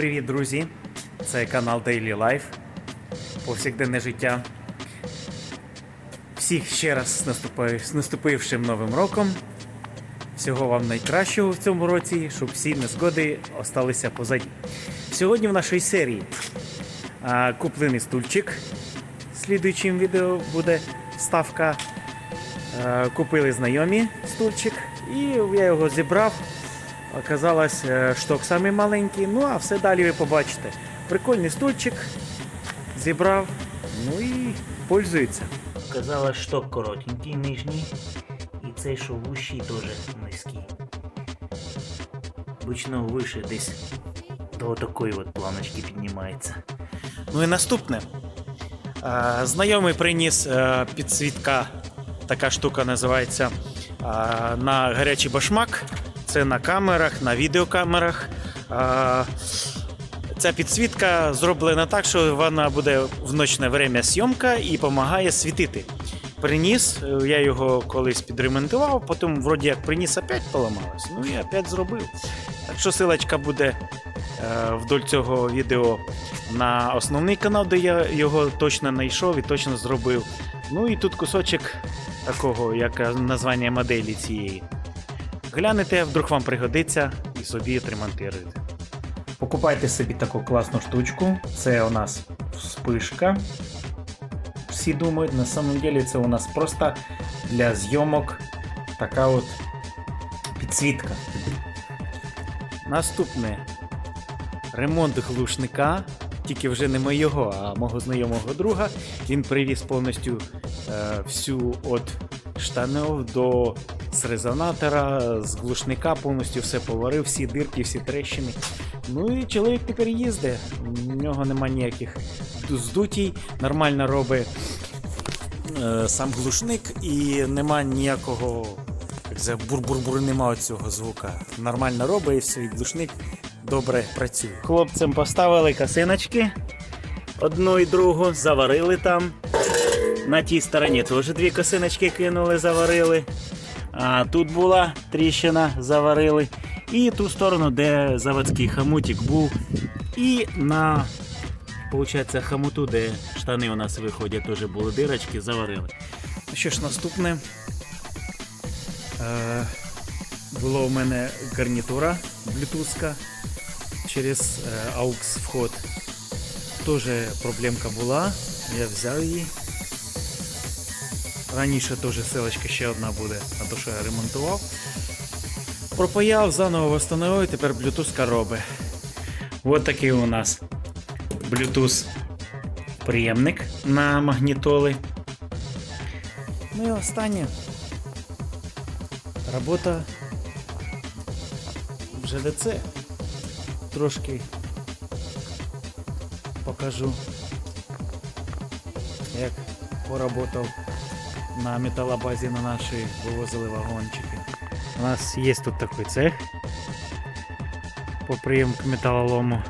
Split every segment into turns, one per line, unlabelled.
Привіт, друзі! Це канал Daily Life. Повсякденне життя. Всіх ще раз з, наступившим новим роком. Всього вам найкращого в цьому році, щоб всі незгоди осталися позаді. Сьогодні в нашій серії куплений стульчик. Слідуючим відео буде ставка. Купили знайомі стульчик, і я його зібрав. Оказалось, е, шток самий маленький, ну а все далі ви побачите. Прикольний стульчик зібрав, ну і пользується.
Казалось, шток коротенький, нижній, і цей що вущий теж низький. Обично вище десь до такої от планочки піднімається.
Ну і наступне. Е, Знайомий приніс е, підсвітка, така штука називається е, на гарячий башмак. Це на камерах, на відеокамерах. Ця підсвітка зроблена так, що вона буде в ночне время зйомка і допомагає світити. Приніс, е, я його колись підремонтував, потім вроді як приніс, опять поламалось. Ну і опять зробив. Так що силочка буде е, вдоль цього відео на основний канал, де я його точно знайшов і точно зробив. Ну і тут кусочок такого, як названня моделі цієї. Глянете, вдруг вам пригодиться і собі отремонтуєте. Покупайте собі таку класну штучку. Це у нас спишка. Всі думають, на самом деле це у нас просто для зйомок така от підсвітка. Наступне ремонт глушника, тільки вже не моєго, а мого знайомого друга. Він привіз повністю е, всю от штанів до з резонатора, з глушника, повністю все поварив, всі дирки, всі трещини. Ну і чоловік тепер їздить. У нього нема ніяких здутій, нормально робить е, сам глушник і нема ніякого. Бур-бур-бур, нема цього звука. Нормально робить і все, глушник добре працює. Хлопцям поставили косиночки. Одну і другу, заварили там. На тій стороні теж дві косиночки кинули, заварили. А тут була тріщина, заварили. І ту сторону, де заводський хамутик був. І на Получається, хамуту, де штани у нас виходять, теж були дирочки, заварили. Що ж, наступне. Е, була у мене гарнітура блютузка через е, AUX вход. Теж проблемка була. Я взяв її. Раніше теж селочка ще одна буде, на те, що я ремонтував. Пропаяв, заново встановив, тепер блютузка робить. Ось такий у нас Bluetooth приємник на магнітоли. Ну і останнє. Робота в ЖДЦ. Трошки покажу, як поработав на металобазі на нашій вивозили вагончики. У нас є тут такий цех по приємку металолому.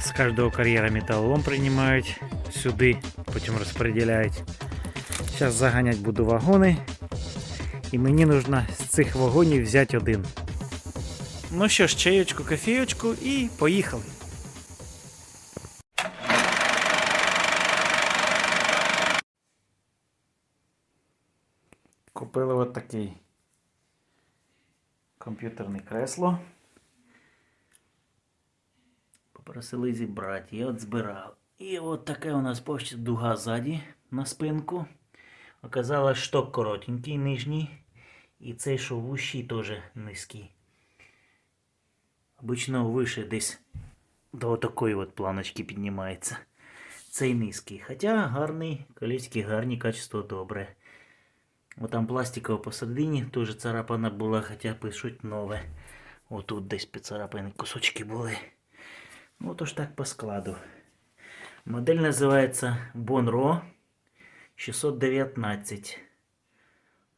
З кожного кар'єра металолом приймають сюди, потім розподіляють. Зараз заганять буду вагони. І мені потрібно з цих вагонів взяти один. Ну що ж, чайочку, кофійочку і поїхали. Купили от такий комп'ютерне кресло.
Попросили зібрати, я от збирав. І от така у нас почта дуга ззаді на спинку. Оказалось, шток коротенький, нижній. І цей що вущий теж низький. Обично вище десь до такої от планочки піднімається. Цей низький. Хоча гарний, колесики гарні, качество добре. От там пластикова посередині, теж царапана була, хоча пишуть нове. Отут десь поцарапані кусочки були. Ну, то ж так по складу. Модель називається Bonro 619.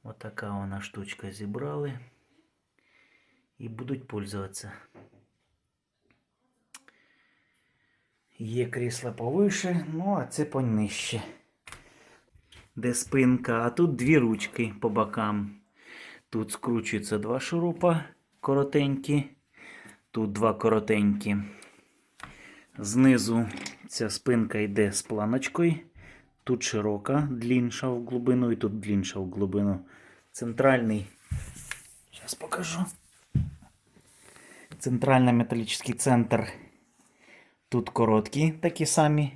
Отака вона штучка зібрали. І будуть пользуватися.
Є крісло повише, ну а це понижче. Де спинка, а тут дві ручки по бокам. Тут скручуються два шурупа коротенькі, тут два коротенькі.
Знизу ця спинка йде з планочкою. Тут широка, длінша в глибину і тут длінша в глибину. Центральний. Зараз покажу. Центральний металічний центр. Тут короткі, такі самі,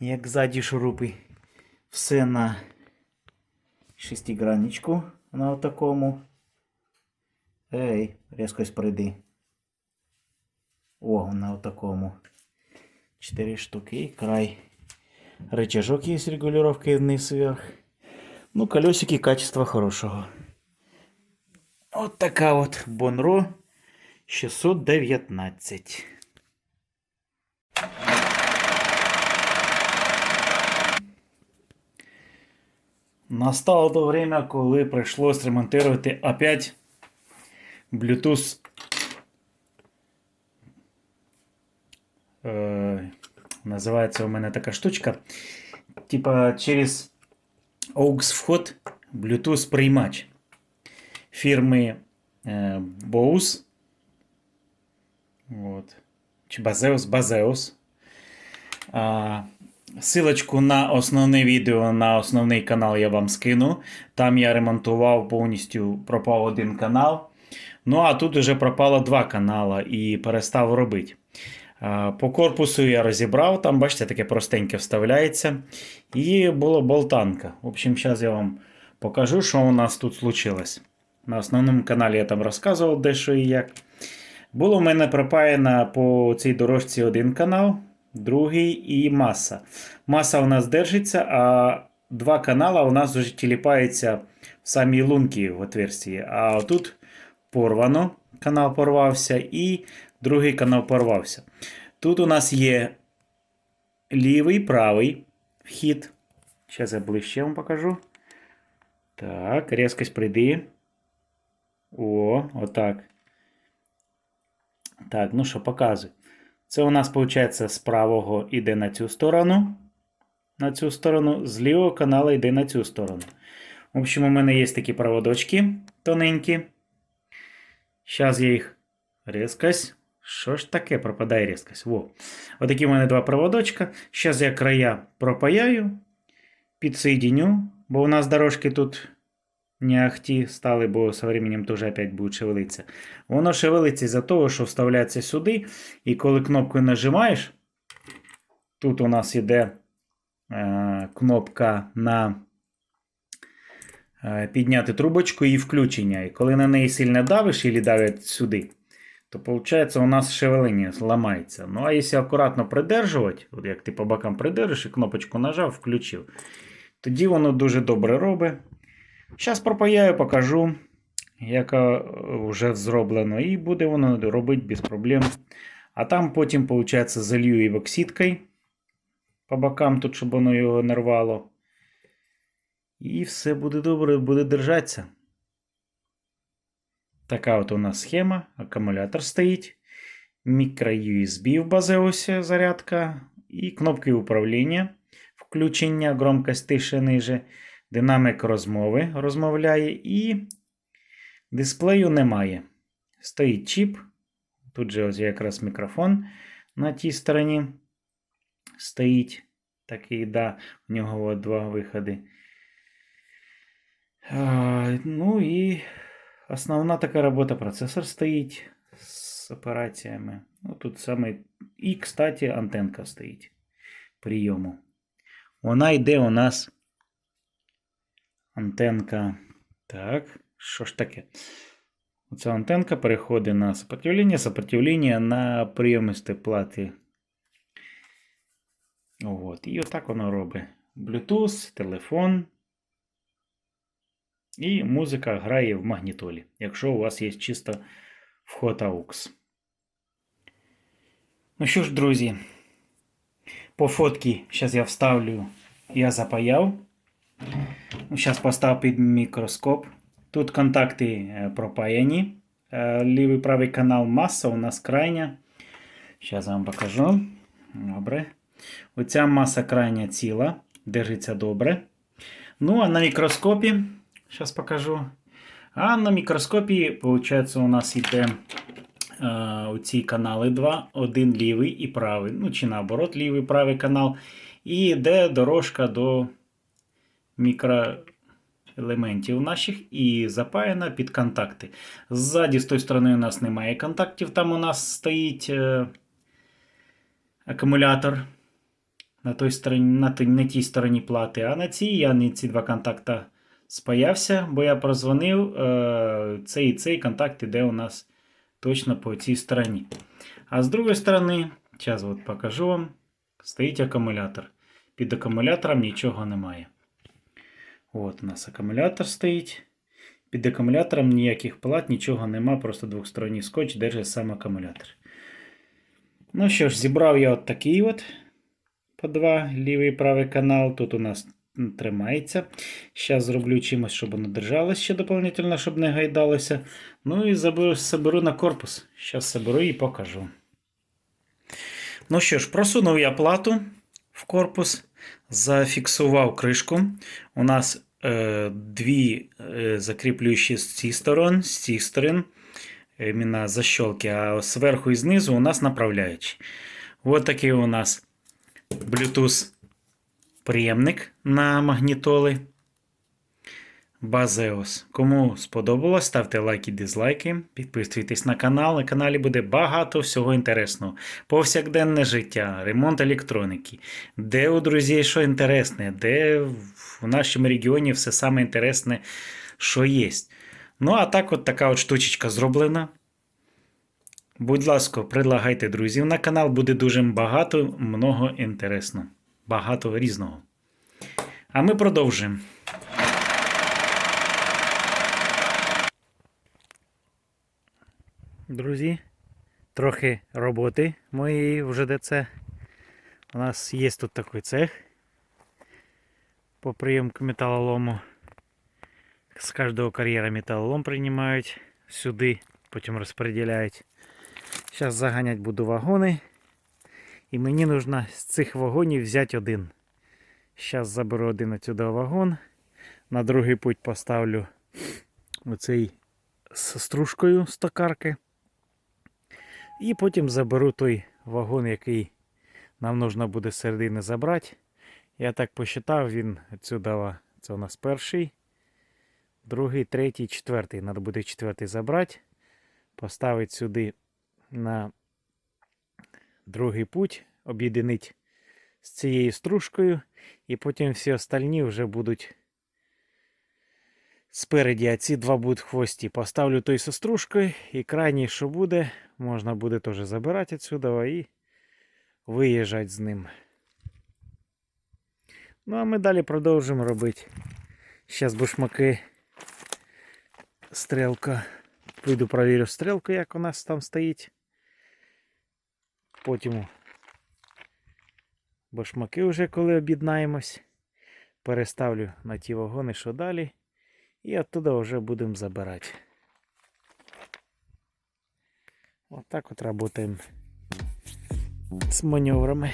як ззаді шурупи. Все на шестигранничку на такому. Ей, різкось прийди. О, на такому. Четыре штуки край. Рычажок есть регулировкой вниз-вверх. Ну, колесики качества хорошего. Вот такая вот Бонро 619. Настало то время, коли прийшлось ремонтувати опять Bluetooth Е, називається у мене така штучка. Типа через AUX вход Bluetooth приймач фірми е, Bose. Вот. Чи Baseus, Baseus. А, Силочку на основне відео на основний канал я вам скину. Там я ремонтував повністю пропав один канал. Ну а тут вже пропало два канала і перестав робити. По корпусу я розібрав, там, бачите, таке простеньке вставляється. І була болтанка. В общем, зараз я вам покажу, що у нас тут случилось. На основному каналі я там розказував дещо і як. Було в мене пропаяно по цій дорожці один канал, другий і маса. Маса у нас держиться, а два канала у нас вже тіліпаються в самій лунки в отверстії. А тут порвано, канал порвався, і другий канал порвався. Тут у нас є лівий, правий вхід. Зараз я ближче вам покажу. Так, різкость прийди. О, отак. Так, ну що, показуй. Це у нас, виходить, з правого йде на цю сторону. На цю сторону, з лівого каналу йде на цю сторону. В общем, у мене є такі проводочки тоненькі. Зараз я їх різкость. Що ж таке пропадає різкость? Во. Отакі в мене два проводочка. Зараз я края пропаяю, підсоединю, бо у нас дорожки тут не ахті стали, бо со временем теж опять будуть шевелитися. Воно шевелиться із-за того, що вставляється сюди, і коли кнопкою нажимаєш, тут у нас іде е, кнопка на е, підняти трубочку і включення. І коли на неї сильно давиш, і давить сюди, то виходить, у нас шевелення ламається. Ну, а якщо акуратно придержувати, от як ти по бокам придержиш і кнопочку нажав, включив, тоді воно дуже добре робить. Зараз пропаяю, покажу, як е, вже зроблено, і буде воно робити без проблем. А там потім, виходить, залью івоксидкою по бокам, тут, щоб воно його не рвало. І все буде добре, буде держатися. Така от у нас схема. Акумулятор стоїть. Мікро USB в базеусі зарядка. І кнопки управління. Включення, громкость тише ниже. Динамик розмови розмовляє. І дисплею немає. Стоїть чіп. Тут же ось якраз мікрофон на тій стороні стоїть. Такий, да, у нього два виходи. А, ну і Основна така робота процесор стоїть з операціями. Ну, тут саме. І, кстати, антенка стоїть прийому. Вона йде у нас. Антенка. Так, що ж таке? Оця антенка переходить на сопротивлення, сопротивлення на прийомисті плати. От. І отак воно робить. Bluetooth, телефон. І музика грає в магнітолі, якщо у вас є чисто вход AUX. Ну що ж, друзі, по фотці зараз я вставлю, я запаяв. Ну, Зараз постав під мікроскоп. Тут контакти е, пропаяні. Е, Лівий правий канал маса у нас крайня. Зараз вам покажу. Добре. Оця маса крайня ціла, держиться добре. Ну, а на мікроскопі. Сейчас покажу. А на мікроскопі, виходить, у нас йде у ці канали два: один лівий і правий. Ну чи наоборот, лівий правий канал. І йде дорожка до мікроелементів наших і запаяна під контакти. Ззаді, з тої сторони, у нас немає контактів, там у нас стоїть е, акумулятор на той стороні, на, на тій стороні плати, а на цій я не ці два контакта спаявся, бо я прозвонив. Е, цей і цей контакт іде у нас точно по цій стороні. А з другої сторони, зараз от покажу вам, стоїть акумулятор. Під акумулятором нічого немає. От у нас акумулятор стоїть. Під акумулятором ніяких плат, нічого нема, просто двосторонній скотч держить сам акумулятор. Ну що ж, зібрав я от такий от по два лівий і правий канал. Тут у нас тримається. Зараз зроблю чимось, щоб воно держалось ще дополнительно, щоб не гайдалося. Ну і заберу, соберу на корпус. Зараз соберу і покажу. Ну що ж, просунув я плату в корпус, зафіксував кришку. У нас е, дві е, закріплюючі з цих сторон, з цих сторон, іменно защелки, а зверху і знизу у нас направляючі. Ось такий у нас Bluetooth приємник на магнітоли. Базеос. Кому сподобалось, ставте лайки, дизлайки, підписуйтесь на канал. На каналі буде багато всього інтересного. Повсякденне життя, ремонт електроніки, де у друзів що інтересне, де в нашому регіоні все саме інтересне, що є. Ну, а так, от така от штучечка зроблена. Будь ласка, предлагайте друзів на канал, буде дуже багато, много інтересно. Багато різного. А ми продовжуємо. Друзі, трохи роботи моєї в ЖДЦ. У нас є тут такий цех по прийомку металолому. З кожного кар'єра металолом приймають сюди, потім розподіляють. Зараз заганять буду вагони. І мені потрібно з цих вагонів взяти один. Зараз заберу один отсюди вагон. На другий путь поставлю оцей з стружкою з токарки. І потім заберу той вагон, який нам потрібно буде з середини забрати. Я так посчитав, він отсюда, це у нас перший, другий, третій, четвертий. Треба буде четвертий забрати, поставити сюди на другий путь, об'єднати з цією стружкою, і потім всі остальні вже будуть спереді, а ці два будуть хвості. Поставлю той зі стружкою, і крайній, що буде, можна буде теж забирати відсюди і виїжджати з ним. Ну, а ми далі продовжимо робити. Зараз бушмаки. Стрелка. Піду провірю стрілку, як у нас там стоїть. Потім башмаки вже коли об'єднаємось. Переставлю на ті вагони, що далі. І оттуда вже будемо забирати. Отак от работаем з маневрами.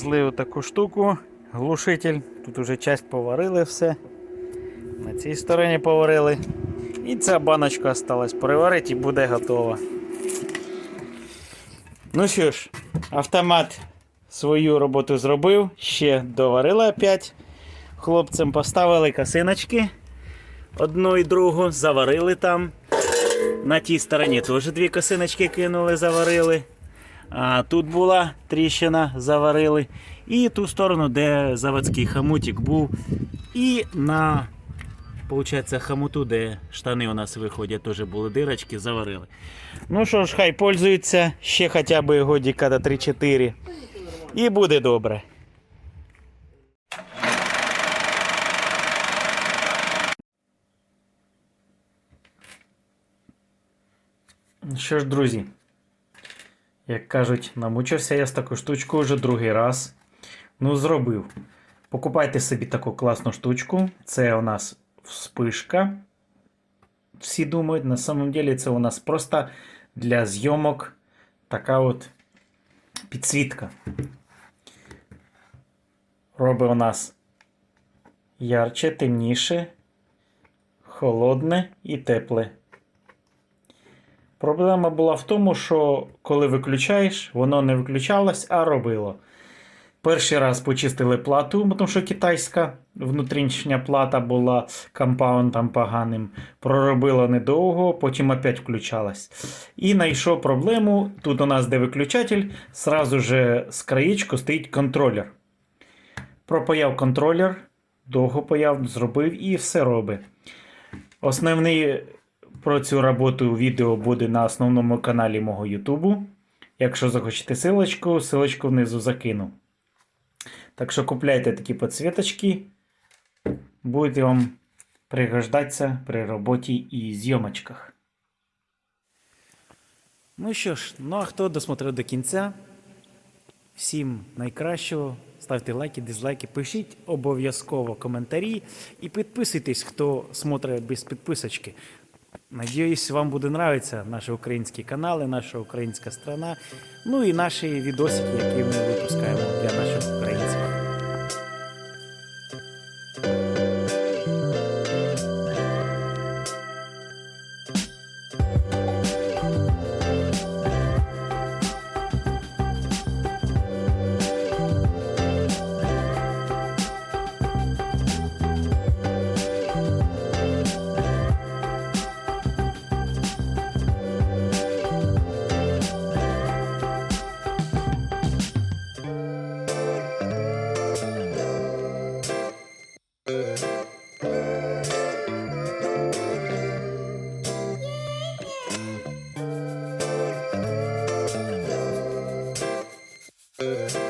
Привезли отаку штуку, глушитель. Тут уже часть поварили все. На цій стороні поварили. І ця баночка осталась переварити і буде готова. Ну що ж, автомат свою роботу зробив, ще доварили опять. Хлопцям поставили косиночки. Одну і другу заварили там. На тій стороні теж дві косиночки кинули, заварили.
А, тут була тріщина, заварили. І ту сторону, де заводський хомутик був. І на Получається, хомуту, де штани у нас виходять, теж були дирочки, заварили. Ну що ж, хай пользуються ще хоча б годіка до 3-4. І буде добре. Що ж, друзі, як кажуть, намучився я з таку штучку вже другий раз. Ну, зробив. Покупайте собі таку класну штучку. Це у нас вспишка. Всі думають, на самом деле це у нас просто для зйомок така от підсвітка. Робить у нас ярче, темніше, холодне і тепле. Проблема була в тому, що коли виключаєш, воно не виключалось, а робило. Перший раз почистили плату, тому що китайська внутрішня плата була компаундом поганим. Проробила недовго, потім опять включалась. І знайшов проблему. Тут у нас, де виключатель, сразу же з краєчку стоїть контролер. Пропаяв контролер, довго паяв, зробив і все робить. Основний про цю роботу відео буде на основному каналі мого Ютубу. Якщо захочете силочку, силочку внизу закину. Так що купляйте такі підсвіточки, будете вам пригождатися при роботі і зйомочках. Ну що ж, ну а хто досмотрив до кінця? Всім найкращого. Ставте лайки, дизлайки, пишіть обов'язково коментарі і підписуйтесь, хто смотрить без підписочки. Надіюсь, вам буде нравитися наші українські канали, наша українська страна, ну і наші відосики, які ми випускаємо для наших українців. Mm-hmm.